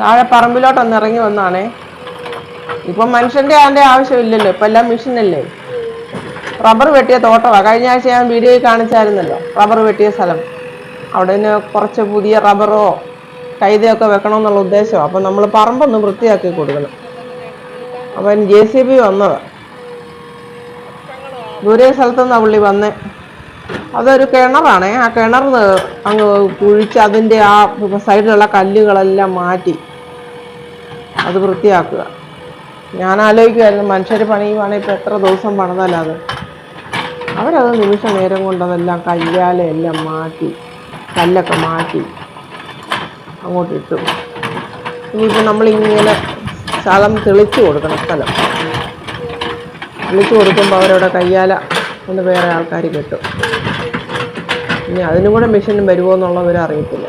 താഴെ പറമ്പിലോട്ടൊന്ന് ഇറങ്ങി വന്നാണേ. ഇപ്പം മനുഷ്യന്റെ അതിന്റെ ആവശ്യമില്ലല്ലോ ഇപ്പം എല്ലാം മെഷീനല്ലേ. റബ്ബർ വെട്ടിയ തോട്ടമാണ് കഴിഞ്ഞ ആഴ്ച ഞാൻ വീഡിയോയിൽ കാണിച്ചായിരുന്നല്ലോ റബ്ബർ വെട്ടിയ സ്ഥലം. അവിടെ നിന്ന് കുറച്ച് പുതിയ റബ്ബറോ കൈതയൊക്കെ വെക്കണമെന്നുള്ള ഉദ്ദേശം അപ്പം നമ്മൾ പറമ്പൊന്ന് വൃത്തിയാക്കി കൊടുക്കണം. അപ്പം ജെ സി ബി വന്നതാണ് ദൂരെ സ്ഥലത്തുനിന്നാണ് പുള്ളി വന്നേ. അതൊരു കിണറാണേ. ആ കിണർ അങ്ങ് കുഴിച്ച് അതിന്റെ ആ സൈഡിലുള്ള കല്ലുകളെല്ലാം മാറ്റി അത് വൃത്തിയാക്കുക. ഞാൻ ആലോചിക്കുമായിരുന്നു മനുഷ്യർ പണിയുവാണെങ്കിൽ ഇപ്പം എത്ര ദിവസം പണിതല്ലാതെ അവരത് നിമിഷ നേരം കൊണ്ടതെല്ലാം അതെല്ലാം മാറ്റി കല്ലൊക്കെ മാറ്റി അങ്ങോട്ട് ഇട്ടു ഇനിയിപ്പോൾ നമ്മളിങ്ങനെ സ്ഥലം തെളിച്ചു കൊടുക്കണം സ്ഥലം. തെളിച്ചു കൊടുക്കുമ്പോൾ അവരവിടെ കയ്യാല ഒന്ന് വേറെ ആൾക്കാർ കിട്ടും. ഇനി അതിനും കൂടെ മെഷീൻ വരുമോ എന്നുള്ളവർ അറിയത്തില്ല.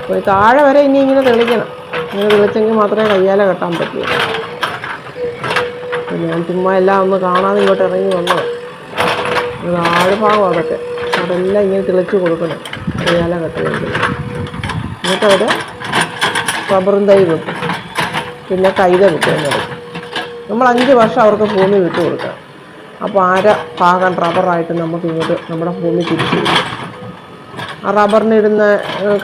അപ്പോൾ താഴെ വരെ ഇനി ഇങ്ങനെ തെളിക്കണം. ഇങ്ങനെ തെളിച്ചെങ്കിൽ മാത്രമേ കയ്യാലെ കെട്ടാൻ പറ്റൂ. ഞാൻ ചുമ്മാ എല്ലാം ഒന്ന് കാണാതെ ഇങ്ങോട്ട് ഇറങ്ങി വന്നത്. അത് ആഴഭാഗം അതൊക്കെ. അതെല്ലാം ഇങ്ങനെ തെളിച്ച് കൊടുക്കണം. കയ്യാല കെട്ടണമെങ്കിൽ. എന്നിട്ട് അവർ റബ്ബറും തൈ വെക്കും. പിന്നെ കൈത വെക്കും. നമ്മൾ അഞ്ച് വർഷം അവർക്ക് ഭൂമി വിട്ടു കൊടുക്കണം അപ്പോൾ അര ഭാഗം റബ്ബറായിട്ട് നമുക്ക് ഇങ്ങോട്ട് നമ്മുടെ ഭൂമി തിരിച്ചു ആ റബ്ബറിനിടുന്ന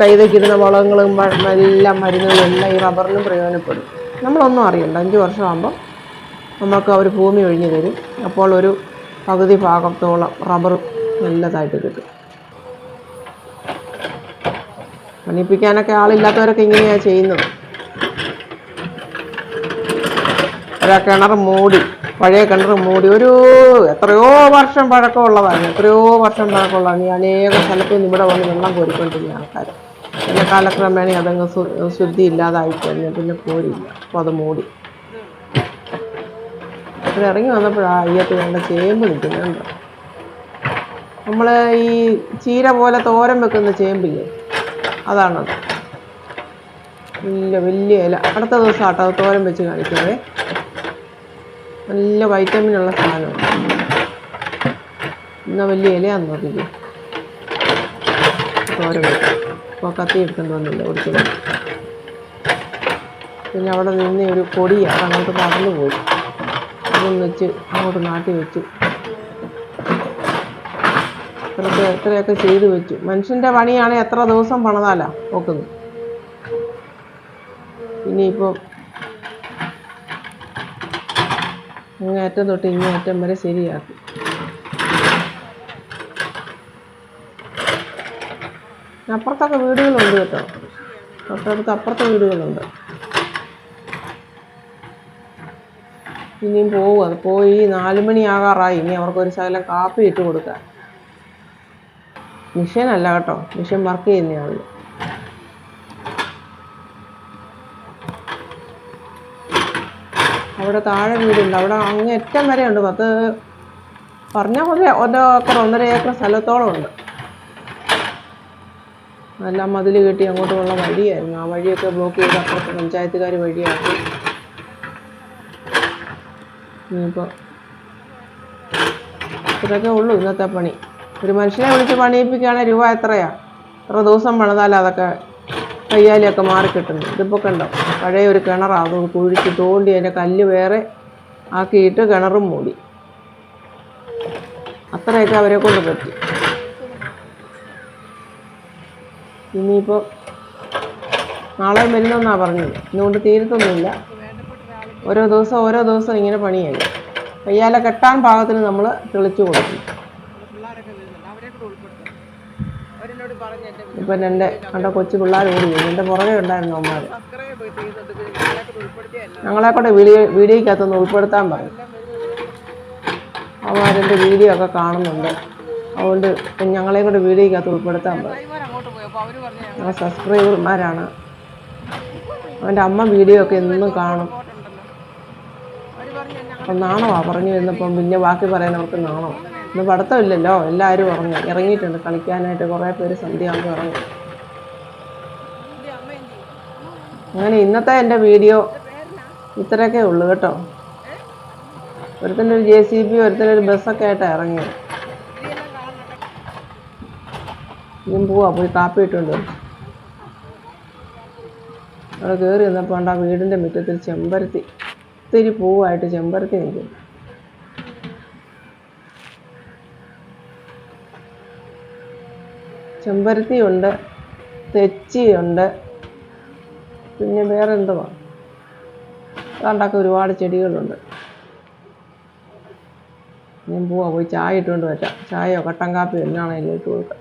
കൈതയ്ക്കിടുന്ന വളങ്ങളും എല്ലാം മരുന്നുകളും എല്ലാം ഈ റബ്ബറിനും പ്രയോജനപ്പെടും. നമ്മളൊന്നും അറിയണ്ട. അഞ്ച് വർഷമാകുമ്പോൾ നമുക്ക് അവർ ഭൂമി ഒഴിഞ്ഞു തരും. അപ്പോൾ ഒരു പകുതി ഭാഗത്തോളം റബ്ബർ നല്ലതായിട്ട് കിട്ടും. പണിപ്പിക്കാനൊക്കെ ആളില്ലാത്തവരൊക്കെ ഇങ്ങനെയാണ് ചെയ്യുന്നത്. ഒരാ കിണർ മൂടി പഴയ കിണർ മൂടി ഒരു എത്രയോ വർഷം പഴക്കമുള്ളതാണ്. എത്രയോ വർഷം പഴക്കമുള്ളതാണ്. ഈ അനേക സ്ഥലത്ത് നിന്ന് ഇവിടെ വന്ന് വെള്ളം കോരിക്കൊണ്ടിരുന്ന ആൾക്കാർ പിന്നെ കാലക്രമേണ അതങ്ങ് ശുദ്ധി ഇല്ലാതായി കഴിഞ്ഞു. പിന്നെ കോരിയില്ല. അപ്പോൾ അത് മൂടി. ഇവിടെ ഇറങ്ങി വന്നപ്പോഴാണ് അയ്യത്ത് വേണ്ട ചേമ്പ് നിൽക്കുന്നുണ്ട് നമ്മൾ ഈ ചീര പോലെ തോരൻ വെക്കുന്ന ചേമ്പില്ലേ? അതാണത്. വലിയ വലിയ ഇല. അടുത്ത ദിവസം ആട്ടോ തോരൻ വെച്ച് കാണിക്കുന്നത് നല്ല വൈറ്റമിൻ ഉള്ള സാധനമാണ്. എന്നാൽ വലിയ ഇലയാന്ന് നോക്കിക്കേ തോരൻ അപ്പോൾ കത്തി എടുക്കേണ്ടി വന്നില്ല ഒരിക്കലും പിന്നെ അവിടെ നിന്ന് ഒരു കൊടിയാണ് അങ്ങോട്ട് പറന്നു പോയി. അതൊന്ന് വെച്ച് അങ്ങോട്ട് നാട്ടി വെച്ചു. ഇത്രയൊക്കെ എത്രയൊക്കെ ചെയ്തു വെച്ചു. മനുഷ്യന്റെ പണിയാണെങ്കിൽ എത്ര ദിവസം പണിതാലാ നോക്കുന്നത് ഇനിയിപ്പം അങ്ങേറ്റം തൊട്ട് ഇങ്ങേറ്റം വരെ ശരിയാക്കി. അപ്പുറത്തൊക്കെ വീടുകളുണ്ട് കേട്ടോ. തൊട്ടടുത്ത് അപ്പുറത്തെ വീടുകളുണ്ട്. ഇനിയും പോകും അത് പോയി നാല് മണിയാകാറായി ഇനി അവർക്കൊരു ശകലം കാപ്പി ഇട്ട് കൊടുക്കാം മിഷീനല്ല കേട്ടോ. മിഷൻ വർക്ക് ചെയ്യുന്നതാണ് അവിടെ താഴെ വീടുണ്ട്. അവിടെ അങ്ങേറ്റം വരെ ഉണ്ട് പത്ത് പറഞ്ഞ പോലെ ഒരു ഏക്കർ ഒന്നര ഏക്കർ സ്ഥലത്തോളം ഉണ്ട്. എല്ലാം മതിൽ കെട്ടി അങ്ങോട്ടുള്ള വഴിയായിരുന്നു. ആ വഴിയൊക്കെ ബ്ലോക്ക് ചെയ്ത് അപ്പുറത്ത് പഞ്ചായത്തുകാർ വഴിയാക്കി. ഇനിയിപ്പോൾ ഇത്രയൊക്കെ ഉള്ളൂ ഇന്നത്തെ പണി. ഒരു മനുഷ്യനെ വിളിച്ച് പണിയിപ്പിക്കുകയാണെങ്കിൽ രൂപ എത്രയാ? എത്ര ദിവസം പണിതാലും അതൊക്കെ കയ്യാലിയൊക്കെ മാറി കിട്ടുന്നു. ഇതിപ്പോൾ കണ്ടോ? പഴയ ഒരു കിണറാണ് അത് കുഴിച്ച് തോണ്ടി അതിന്റെ കല്ല് വേറെ ആക്കിയിട്ട് കിണറും മൂടി. അത്രയൊക്കെ അവരെ കൊണ്ട് പറ്റി. ഇനിയിപ്പോൾ നാളെ വരുന്നെന്നാണ് പറഞ്ഞത്? ഇന്നുകൊണ്ട് തീരത്തൊന്നുമില്ല. ഓരോ ദിവസം ഓരോ ദിവസം ഇങ്ങനെ പണിയായി. കയ്യാലെ കെട്ടാൻ പാകത്തിന് നമ്മൾ തെളിച്ചു കൊടുക്കും. ഇപ്പം എന്റെ കണ്ട കൊച്ചു പിള്ളേർ ഓടി എന്റെ പുറകെ ഉണ്ടായിരുന്നു അമ്മമാർ ഞങ്ങളെ കൂടെ വീഡിയോ വീഡിയോയ്ക്കകത്തൊന്ന് ഉൾപ്പെടുത്താൻ പറയും അവന്മാരെന്റെ വീഡിയോ ഒക്കെ കാണുന്നുണ്ട്. അതുകൊണ്ട് ഞങ്ങളെ കൂടെ വീഡിയോയ്ക്കകത്ത് ഉൾപ്പെടുത്താൻ പറയും ഞങ്ങൾ സബ്സ്ക്രൈബർമാരാണ്. അവന്റെ അമ്മ വീഡിയോ ഒക്കെ എന്നും കാണും. അപ്പം നാണമാ പറഞ്ഞു വരുന്നപ്പം പിന്നെ ബാക്കി പറയുന്നവർക്ക് നാണോ ഇന്ന് പഠിത്തമില്ലല്ലോ എല്ലാവരും ഉറങ്ങി. ഇറങ്ങിയിട്ടുണ്ട് കളിക്കാനായിട്ട് കുറേ പേര് സന്ധ്യയാകുമ്പോൾ ഇറങ്ങി. അങ്ങനെ ഇന്നത്തെ എന്റെ വീഡിയോ ഇത്രയൊക്കെ ഉള്ളു കേട്ടോ. ഒരുത്തനൊരു ഒരു ജെ സി ബി ഒരുത്തനൊരു ഒരു ബസ്സൊക്കെ ആയിട്ടാണ് ഇറങ്ങിയത്. ഇതും പോവാ പോയി കാപ്പി ഇട്ടുണ്ട് അവിടെ കയറി വന്നപ്പോൾ ആ വീടിന്റെ മുറ്റത്തിൽ ചെമ്പരത്തി. ഒത്തിരി പൂവായിട്ട് ചെമ്പരത്തി നിൽക്കുന്നു. ചെമ്പരത്തിയുണ്ട് തെച്ചിയുണ്ട് പിന്നെ വേറെ എന്തുവാ അതുകൊണ്ടൊക്കെ ഒരുപാട് ചെടികളുണ്ട്. ഞാൻ പോവാ പോയി ചായ ഇട്ടുകൊണ്ട് വരാം. ചായയോ കട്ടൻ കാപ്പിയോ എന്നാണെങ്കിലും ഇട്ട് കൊടുക്കാം